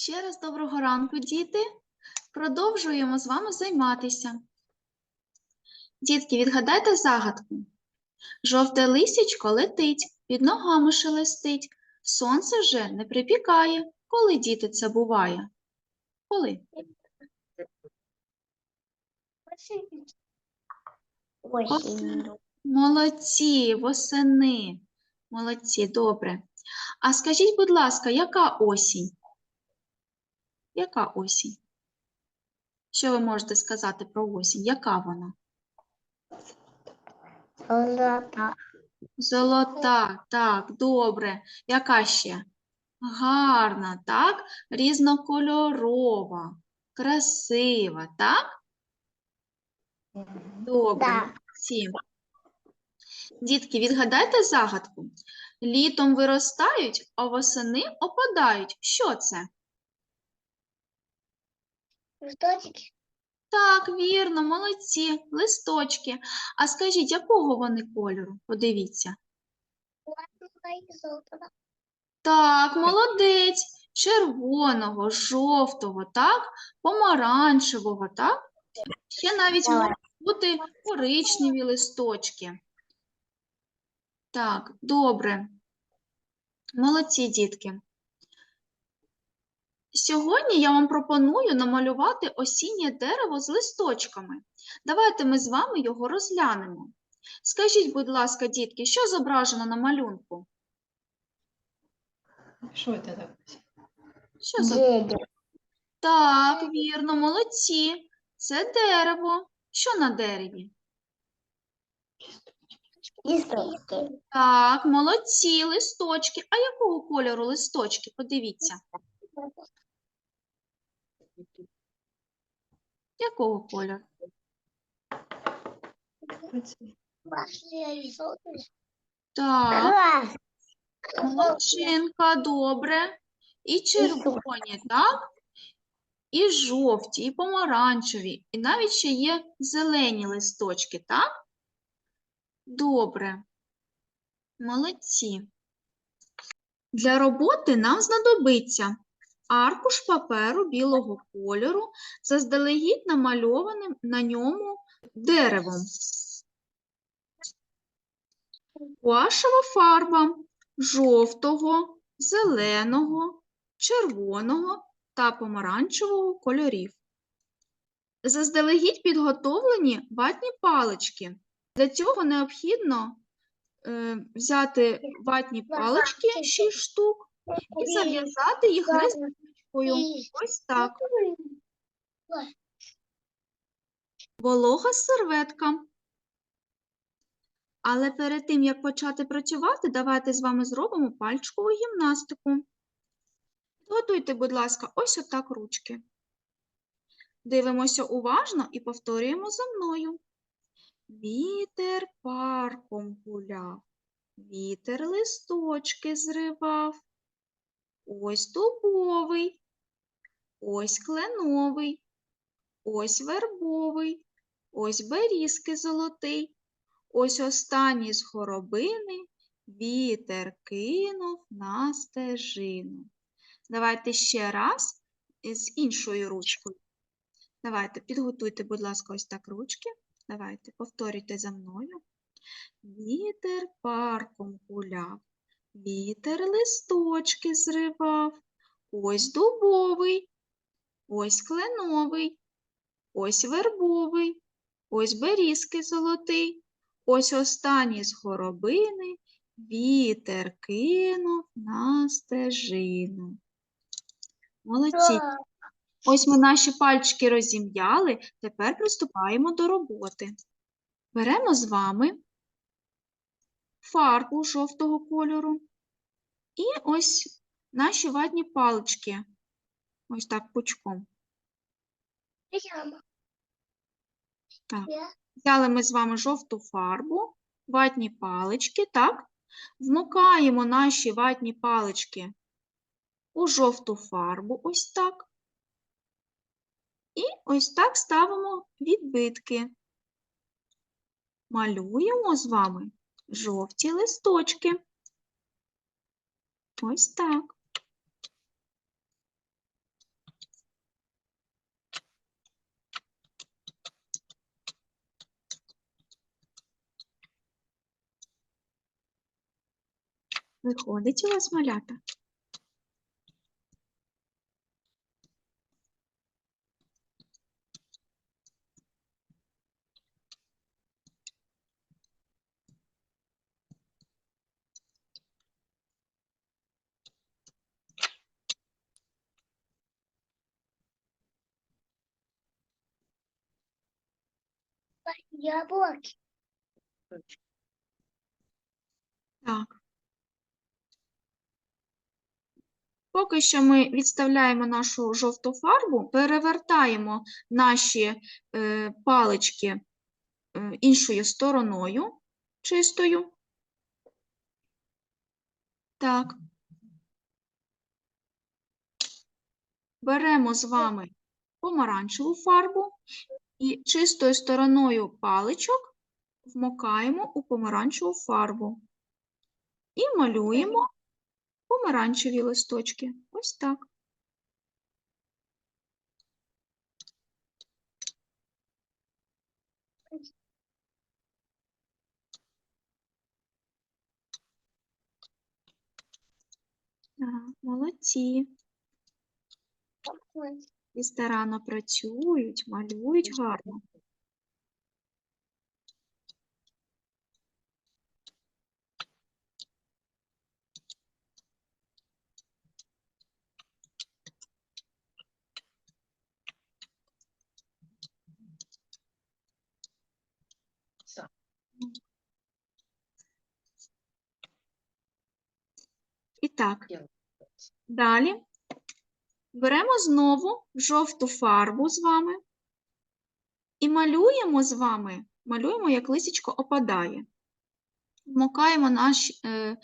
Ще раз доброго ранку, діти. Продовжуємо з вами займатися. Дітки, відгадайте загадку. Жовте лисячко летить, під ногами шелестить. Сонце вже не припікає. Коли діти це буває? Коли? Осенью. Молодці, восени. Молодці, добре. А скажіть, будь ласка, яка осінь? Яка осінь? Що ви можете сказати про осінь? Яка вона? Золота. Золота, так, добре. Яка ще? Гарна, так? Різнокольорова, красива, так? Добре, Да. Дітки, відгадайте загадку. Літом виростають, а восени опадають. Що це? Листочки. Так, вірно, молодці, листочки. А скажіть, якого вони кольору? Подивіться. Так, молодець. Червоного, жовтого, так, помаранчевого, так? Ще навіть можуть бути коричневі листочки. Так, добре. Молодці, дітки. Сьогодні я вам пропоную намалювати осіннє дерево з листочками. Давайте ми з вами його розглянемо. Скажіть, будь ласка, дітки, що зображено на малюнку? Що це таке? Що за Дерево. Так, вірно, молодці. Це дерево. Що на дереві? Листочки. Так, молодці, листочки. А якого кольору листочки? Подивіться. Якого кольору? Так, молодчинка, добре. І червоні, так? І жовті, і помаранчеві, і навіть ще є зелені листочки, так? Добре. Молодці. Для роботи нам знадобиться аркуш паперу білого кольору, заздалегідь намальованим на ньому деревом. Гуашева фарба жовтого, зеленого, червоного та помаранчевого кольорів. Заздалегідь підготовлені ватні палички. Для цього необхідно е, взяти ватні палички 6 штук і зав'язати їх резиночкою. Ось так. Волога серветка. Але перед тим, як почати працювати, давайте з вами зробимо пальчикову гімнастику. Готуйте, будь ласка, ось отак ручки. Дивимося уважно і повторюємо за мною. Вітер парком гуляв, вітер листочки зривав. Ось дубовий, ось кленовий, ось вербовий, ось берізки золотий. Ось останній з горобини вітер кинув на стежину. Давайте ще раз з іншою ручкою. Давайте, підготуйте, будь ласка, ось так ручки. Давайте, повторюйте за мною. Вітер парком гуляв, вітер листочки зривав. Ось дубовий, ось кленовий, ось вербовий, ось берізки золотий. Ось останній з горобини вітер кинув на стежину. Молодці. Ось ми наші пальчики розім'яли, тепер приступаємо до роботи. Беремо з вами фарбу жовтого кольору і ось наші ватні палички. Ось так пучком. Так. Взяли ми з вами жовту фарбу, ватні палички, так? Вмикаємо наші ватні палички у жовту фарбу, ось так. І ось так ставимо відбитки. Малюємо з вами жовті листочки. Ось так. Виходить у вас малята? Яблоки. Так. Поки що ми відставляємо нашу жовту фарбу, перевертаємо наші е, палички е, іншою стороною, чистою. Так. Беремо з вами помаранчеву фарбу і чистою стороною паличок вмокаємо у помаранчеву фарбу і малюємо помаранчеві листочки. Ось так. Ага, молодці. І старанно працюють, малюють гарно. І так, далі беремо знову жовту фарбу з вами і малюємо з вами, малюємо, як лисичко опадає. Вмокаємо наші, е, е,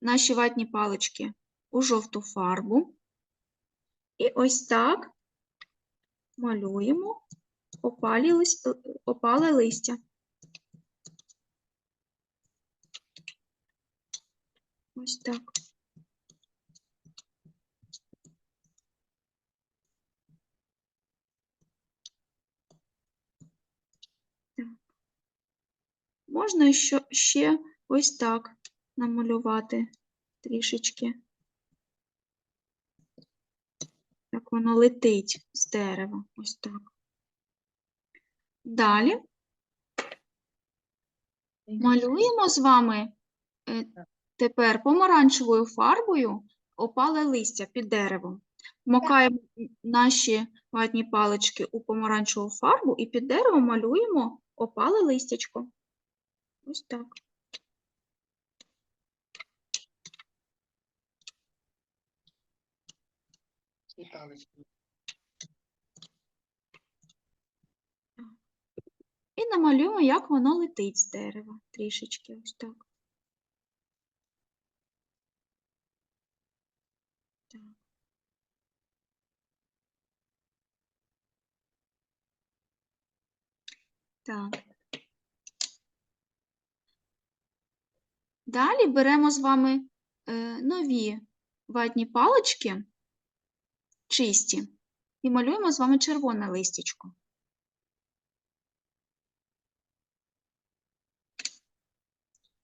наші ватні палички у жовту фарбу. І ось так малюємо опалі лис- е, опале листя. Ось. Так. Можна ще ось так намалювати трішечки. Як воно летить з дерева. Ось так. Далі малюємо з вами е, тепер помаранчевою фарбою опале листя під деревом. Вмокаємо наші ватні палички у помаранчеву фарбу і під деревом малюємо опале листячко. Ось так. І намалюємо, як воно летить з дерева. Трішечки ось. Так. Так. Далі беремо з вами е, нові ватні палички, чисті, і малюємо з вами червоне листячко.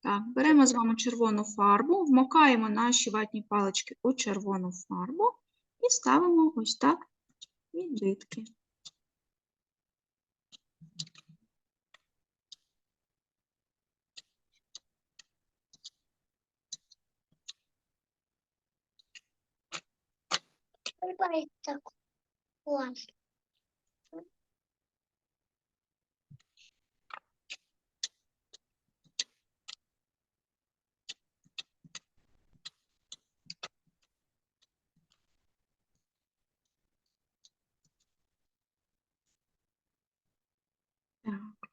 Так, беремо з вами червону фарбу, вмокаємо наші ватні палички у червону фарбу і ставимо ось так відбитки. Бывает так классно. Так.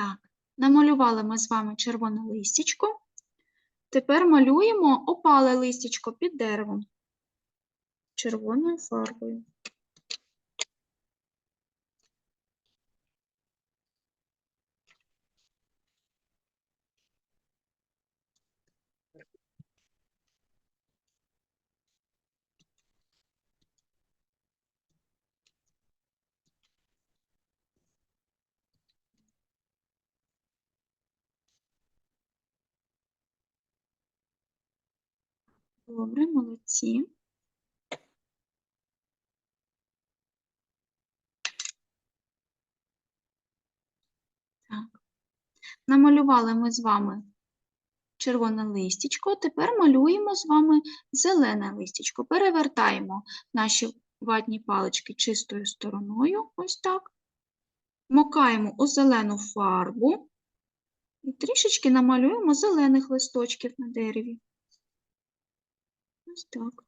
Так, намалювали ми з вами червоне листячко. Тепер малюємо опале листячко під деревом червоною фарбою. Добре, молодці. Так. Намалювали ми з вами червоне листячко. Тепер малюємо з вами зелене листячко. Перевертаємо наші ватні палички чистою стороною, ось так. Макаємо у зелену фарбу і трішечки намалюємо зелених листочків на дереві. Ось так.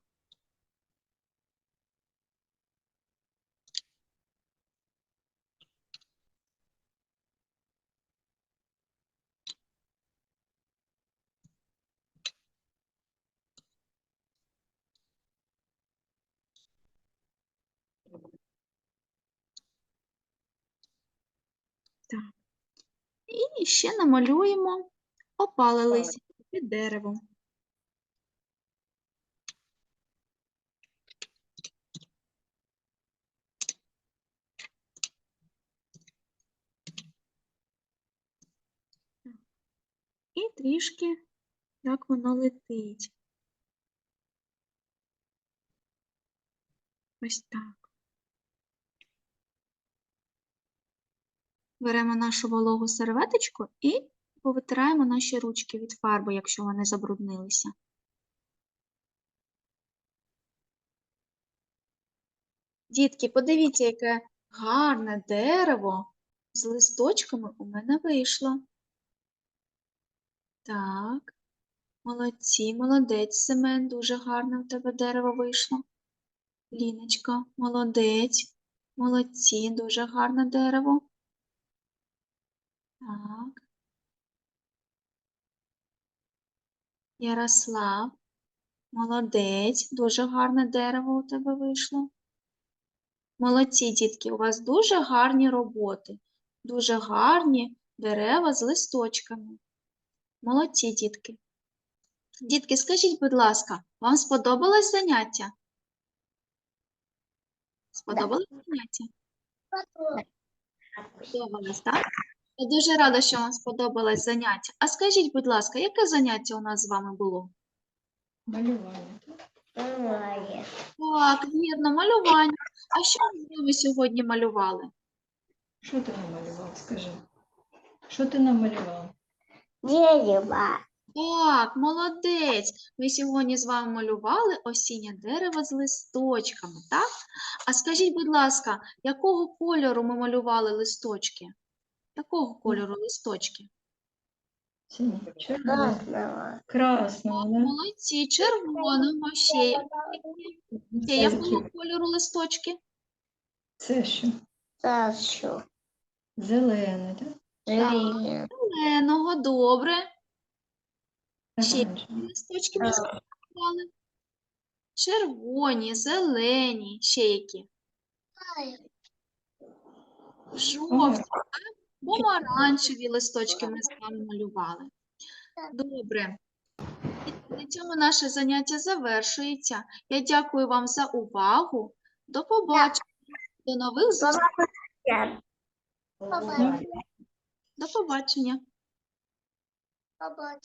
Так. І ще намалюємо опале листя під деревом. І трішки, як воно летить. Ось так. Беремо нашу вологу серветочку і повитираємо наші ручки від фарби, якщо вони забруднилися. Дітки, подивіться, яке гарне дерево з листочками у мене вийшло. Так, молодці, молодець, Семен, дуже гарне у тебе дерево вийшло. Ліночка, молодець, молодці, дуже гарне дерево. Так. Ярослав, молодець, дуже гарне дерево у тебе вийшло. Молодці, дітки, у вас дуже гарні роботи, дуже гарні дерева з листочками. Молодці, дітки. Дітки, скажіть, будь ласка, вам сподобалось заняття? Сподобалось заняття? Сподобалось, так? Я дуже рада, що вам сподобалось заняття. А скажіть, будь ласка, яке заняття у нас з вами було? Малювання. Бывает. Так, вірно, малювання. А що вами сьогодні малювали? Що ти намалював? Скажи. Що ти намалював? Дерево. Так, молодець. Ми сьогодні з вами малювали осіннє дерево з листочками, так? А скажіть, будь ласка, якого кольору ми малювали листочки? Якого кольору листочки? Красного. Красного. Молодці, червоного, ще, ще якого кольору листочки? Це що? Сашу. Зелений, так? Зеленого, добре. Ще листочки ми малювали. Червоні, зелені, ще які? Жовті, помаранчеві листочки ми з вами малювали. Добре. На цьому наше заняття завершується. Я дякую вам за увагу. До побачення. До нових зустрічей. До побачення. Папа.